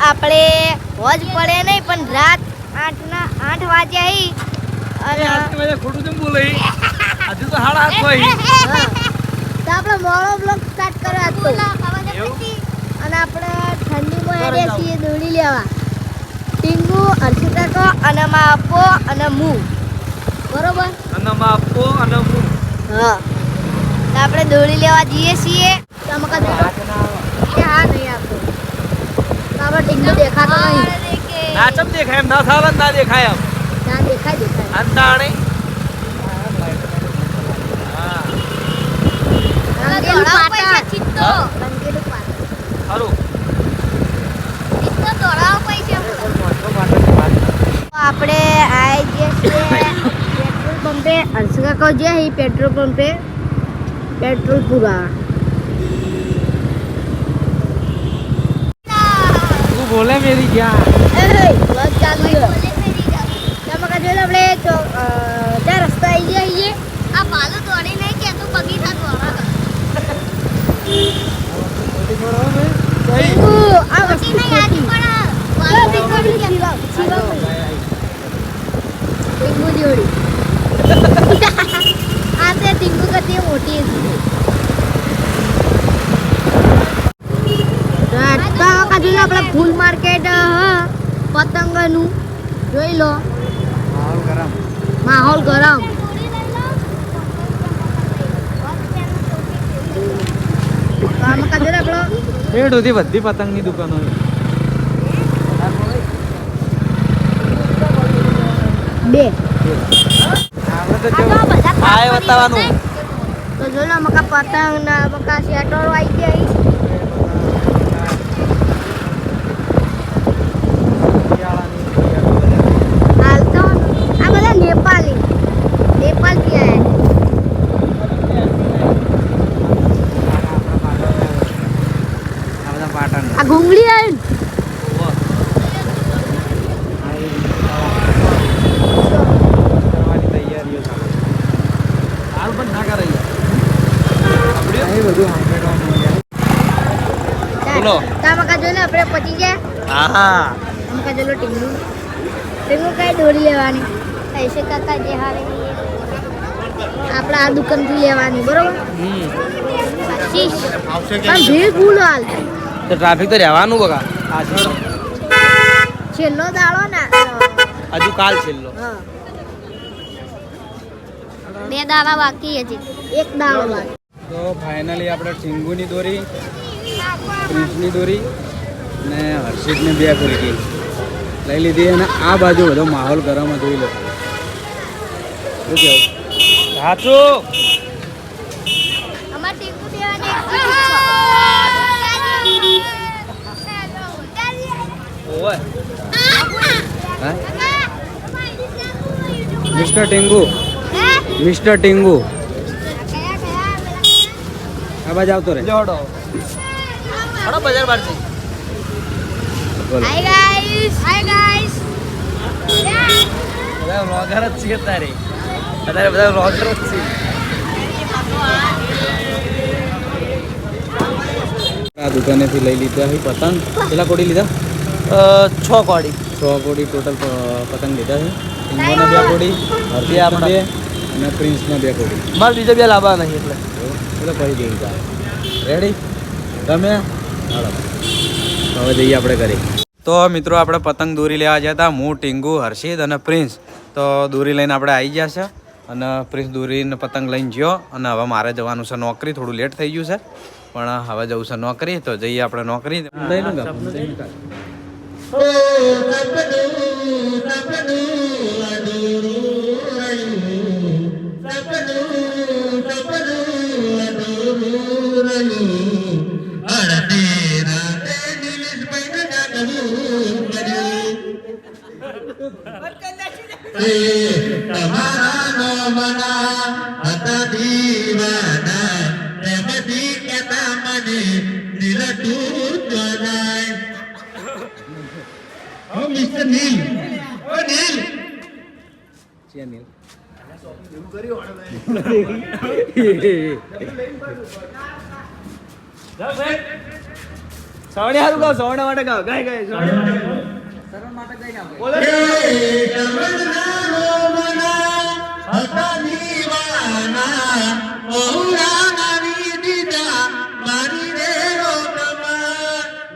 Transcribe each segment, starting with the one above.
આપણે હોજ પડે નહીં પણ રાત આઠના આઠ વાગ્યા હી અને ખોટું કેમ બોલે? હજુ તો હાડા હાથ હોય. તો આપણે મોડો બ્લોક સ્ટાર્ટ કર્યો હતો. અને આપણે ઠંડીમાં હેડ્યા છીએ દોડી લેવા. ટીંગુ હર્ષિતા અને મા આપો અને મુ. બરોબર? અને મા આપો અને મુ. હા. તો આપણે દોડી લેવા જઈએ છીએ. તમે કદી હા નહીં આપો. તો આપણે દેખાતો નહીં. ના ચમ દેખાય? એમ ના થાવ ના દેખાય એમ. ના દેખાય અંતાણે. આપણે આવી ગયા પેટ્રોલ પંપે. હર્ષકા કહો જે પેટ્રોલ પંપે. પેટ્રોલ પુરા બોલે મેરી જો આપણે ત્યાં રસ્તા આવી ગયા છીએ. આ પાલો દોડી નહીં કે તું બગીચા દોડા આ તે ટીંગુ કરતી મોટી હતી રસ્તા કાજુ આપણે ફૂલ માર્કેટ પતંગનું. જોઈ લો. માહોલ ગરમ. માહોલ ગરમ. પેડ સુધી બધી પતંગની દુકાનો બે. બતાવવાનું. તો જો ને મકા પતંગ ના મકા શેટરો આવી ગયા હાલ તો આ બધા નેપાળી નેપાળથી આયા આ બધા પાટણ આ ઘૂંગળી આવી કરવાની તૈયારીઓ ચાલે હાલ પણ ના કરાઈ એ બધું સાંભળવાનું બોલો. તામાં કા જો ને આપણે પતી ગયા. આહા. આમાં કા જો ટીંગુ. ટીંગુ કઈ દોરી લેવાની? પૈસે કાકા જે હારે આપણે આ દુકાનથી લેવાની બરોબર? હમ. પણ ભીડ ફૂલ હાલ. તો ટ્રાફિક તો રહેવાનું બકા પાછળ. છેલ્લો દાડો ને હજુ કાલ છેલ્લો. બે દાડા બાકી હજી. એક દાડો બાકી. તો ફાઇનલી આપણે ટીંગુની દોરી. પ્રિન્સની દોરી ને હર્ષિતની બે ફુલકી લઈ લીધી અને આ બાજુ બધો માહોલ ગરમ જોઈ લો. શું સાચું. મિસ્ટર ટીંગુ મિસ્ટર ટીંગુ આ બાજુ આવતો રહે. જોડો. હડો બજાર બારથી હાય ગાઈસ હાય ગાઈસ બધા વ્લોગર જ છે તારે અત્યારે બધા વ્લોગર જ છે આ દુકાનેથી લઈ લીધા છે પતંગ. કેટલા કોડી લીધા? છ કોડી. છ કોડી ટોટલ પતંગ લીધા છે. ઇન્દોરના બે કોડી હર્ષિયાના બે અને પ્રિન્સના બે કોડી. મારે બીજા બે લાવવા નહીં એટલે. એટલે કહી દઈ રેડી તમે હવે જઈએ આપણે કરી તો મિત્રો આપણે પતંગ દોરી લેવા ગયા હતા હું ટીંગુ હર્ષિદ અને પ્રિન્સ. તો દોરી લઈને આપણે આવી ગયા છે અને પ્રિન્સ દોરીને પતંગ લઈને ગયો અને હવે મારે જવાનું છે નોકરી થોડું લેટ થઈ ગયું છે. પણ હવે જવું છે નોકરી તો જઈએ આપણે નોકરી. તમારા મના હતા દીવાના પ્રેમથી કહેતા મને નિરટુર જણાય ઓ મિસ્ટર નીલ ઓ નીલ ગાઓ સવડે માટે ગાઓ ગાય ગાય સવડે માટે ગાઓ બોલો હતા દીવાના રોગમાં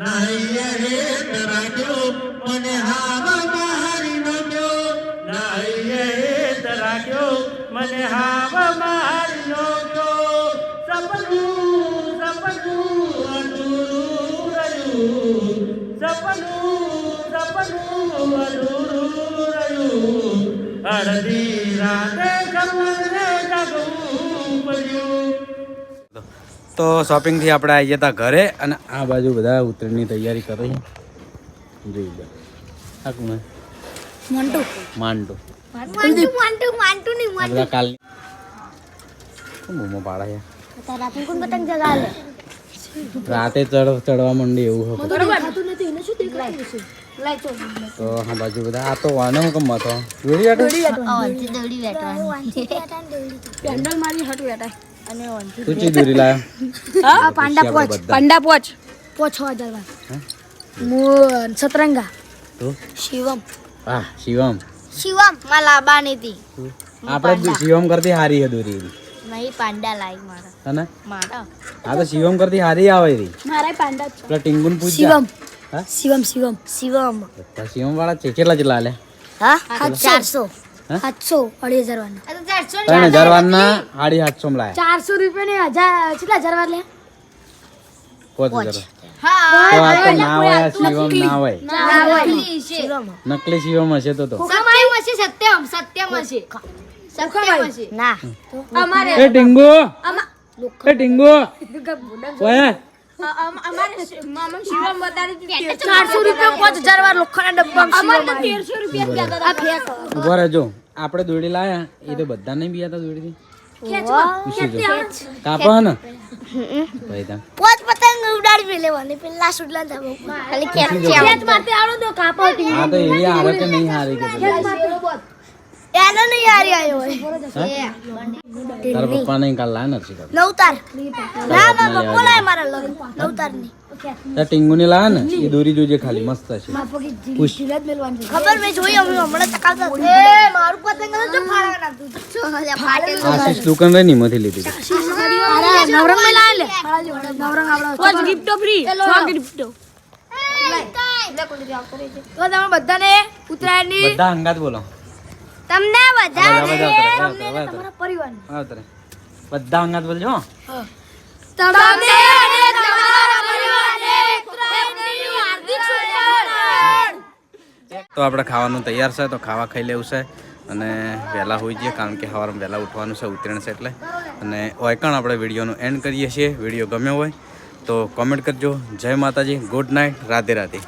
નાઈએ રે તરાગ્યો મને હાવ મારી નમ્યો. નાઈએ રે તરાગ્યો મને હાવ મારી નમ્યો. સપનું સપનું અધૂરું રહ્યું. સપનું સપનું અધૂરું અડધી રાતે ખબર જાગવું પડ્યું તો શોપિંગથી આપણે આવી જતા ઘરે અને આ બાજુ બધા ઉત્તરાયણની તૈયારી કરે જોઈ આ કોણ માંડો મંટુ. મંટુ મંટુ ની આ બધા કાલ શું મોમો પાડે છે? તારા કોણ પતંગ જગાલે રાતે ચડ ચડવા માંડી એવું હતું તો હા બાજુ બધા આ તો wane હું કમ હતો દોડી ઓનથી દોડી બેઠવાની પેન્ડલ મારી હટ બેઠા અને ઓનથી તું ચી દોરી લાયો હા પાંડા પોચ પાંડા પોચ પોચ છ હજારમાં સતરંગા તો શિવમ હા શિવમ શિવમમાં લાબાની હતી આપણે શિવમ કરતી હારી હે દોરી નહીં પાંડા લાઈ મારા તને મારા હા તો શિવમ કરતી હારી આવે રી મારા પાંડા પેલા ટીંગુન પૂછ શિવમ હા? શિવમ શિવમ શિવમ. બધા શિવમ વાળા છે. કેટલા જેટલા લે હા? ચારસો. સાતસો અઢી હજાર વાળા ત્રણ હજાર વારના સાડી સાતસો માં લાયા. ચારસો રૂપિયા ને હજાર કેટલા હજાર વાર લે પાંચ. હજાર હા તો આ તો ના હોય આ શિવમ ના હોય. શિવમ. નકલી શિવમ હશે તો તો. સત્યમ હશે સત્યમ સત્યમ હશે. ના. અમારે એ ટીંગુ એ ટીંગુ ઓય. આપણે દોડી લાયા એ તો બધા નહીં બિયાતા દોડી પૂછી. એનો નહીં હારી આવ્યો હે? તારા પપ્પા નહીં કાલ નથી કાલ નવતાર ના ના પપ્પો લાય મારા લગનની તાર ને એ દોરી જોજે ખાલી મસ્ત છે ખબર મેં જોઈ અમે હમણાં તકાવતા એ મારું પતંગ તો ફાડા નાખતું ફાટેલું આશીષ દુકાન રહી ની માંથી લીધી અરે નવરંગમાં લાય લે નવરંગ આપડો પાંચ ફ્રી છ ગિફ્ટો તો તમે બધાને ઉત્તરાયણની બધા હંગાત બોલો તમને ઉતરે. તમારા પરિવારને. બધા અંગાત બોલજો તમને અને તમારા પરિવારને ઉત્તરાયણની હાર્દિક શુભેચ્છાઓ તો આપણે ખાવાનું તૈયાર છે તો ખાવા ખાઈ લેવું છે. અને વહેલા હોઈ જઈએ કારણ કે સવારમાં વહેલા ઉઠવાનું છે ઉતરેણ છે એટલે. અને ઓયકણ આપણે વિડીયોનું એન્ડ કરીએ છીએ વીડિયો ગમ્યો હોય તો કોમેન્ટ કરજો. જય માતાજી ગુડ નાઇટ રાધે રાધે.